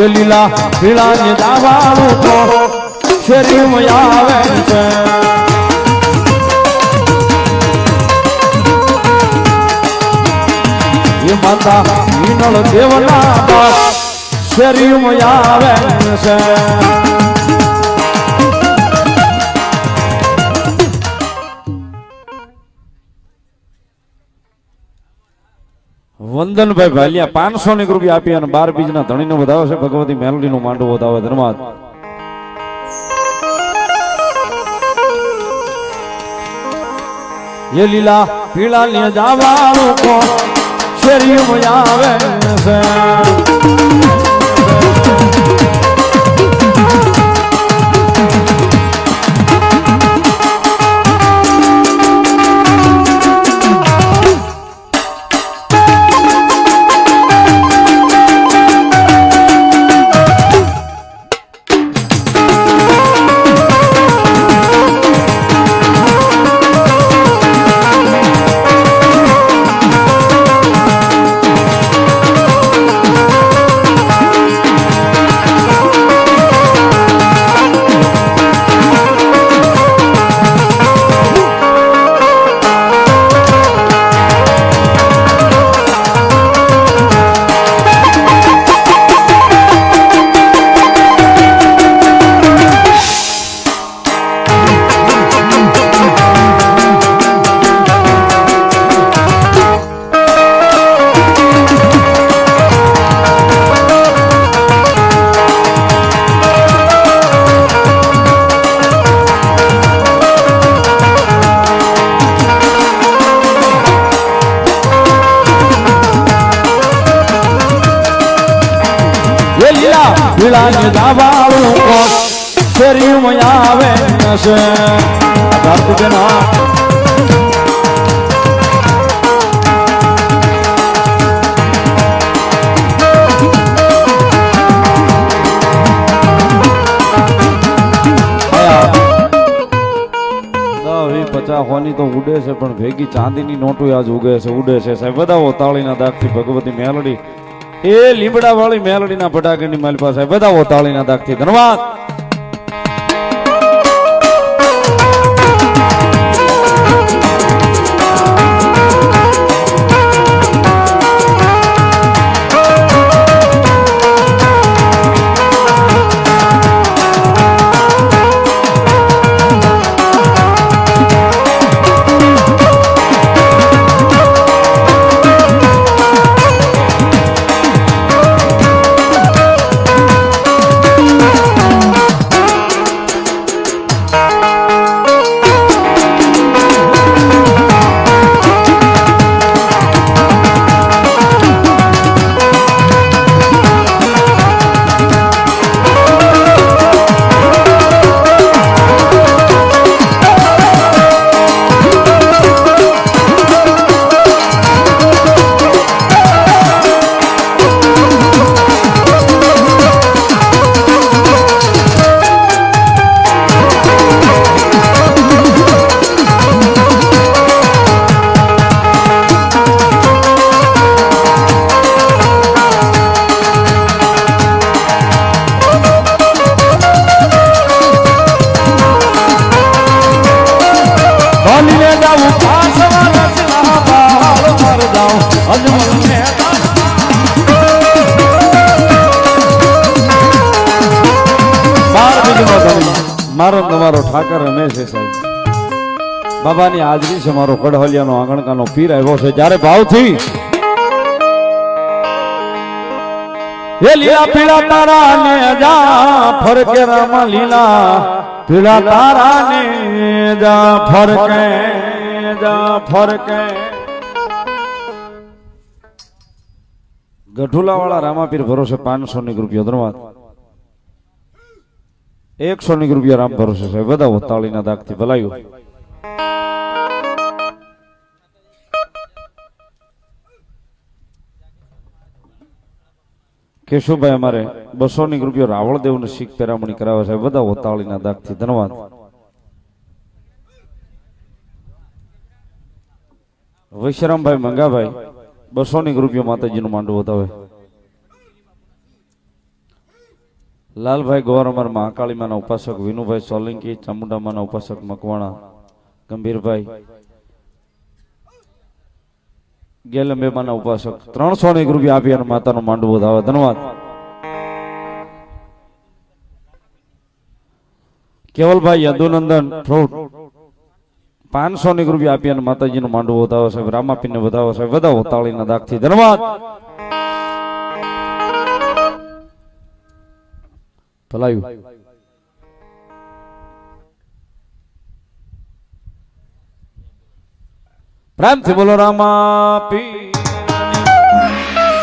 એ લીલા પીળા ને દાવાળું તો શરીરમાં આવે છે. એ માતા વિનળ દેવના બાપ શરીરમાં આવે છે. વંદનભાઈ ભાલિયા પાંચસો ની રૂપિયા આપી અને બાર બીજ ના ધણી નો વધાવે છે. ભગવતી મેલડી નું માંડવું વધાવે. ધન્યવાદ. ये लीला पीला ને जावा को शरीर છે. એ લીલા દાવાળું કોણ શેરીમાં આવે છે પચાસ હોની તો ઉડે છે, પણ ભેગી ચાંદીની નોટો આજ ઉગે છે, ઉડે છે સાહેબ. બધા તાળીના દાગથી ભગવતી મેલડી. એ લીમડા વાળી મેલડીના ફટાકડની મારી પાસે બધા તાળીના દાખથી ધન્યવાદ. મારો ને તમારો ઠાકર રમેશ છે સાહેબ. બાબાની હાજરી છે મારો કડહલિયાનો આંગણકાનો પીર આવ્યો છે. જ્યારે ભાવથી લીલા પીળા તારા ને જા, ફરકે રામા લીલા પીળા તારા ને જા, ફરકે જા, ફરકે. ગઢુલા વાળા રામાપીર ભરોસે પાંચસો ની રૂપિયા ધન્યવાદ. એકસો ની રૂપિયા રામ ભરોસે સાહેબ બધા તાળીના દાગથી ભલાયું. કેશુભાઈ, અમારે બસો ની રૂપિયા રાવળદેવ ને શીખ પેરામણી કરાવે છે. બધા ઓતાળીના દાગથી ધન્યવાદ વૈશ્રામભાઈ મંગાભાઈ બસો ની રૂપિયા માતાજીનું માંડવું વધાવે લાલભાઈ ગોવરમર મહાકાળીમાના ઉપાસક, વિનુભાઈ સોલંકી ચામુંડામાના ઉપાસક, મકવાણા, ગંભીરભાઈ ગેલંબેમાના ઉપાસક. ત્રણસો ને એક રૂપિયા આપી અને માતાનો માંડવો ધાવે ધન્યવાદ. કેવલભાઈ યદુનંદન ફ્રૂટ પાંચસો ની રૂપિયા આપી અને માતાજીનો માંડવો વધાવો સાહેબ. રામાપીને વધાવો સાહેબ. વધાવો તાળીના દાખથી ધન્યવાદ. ભલાયું પ્રેમથી બોલો રામા પી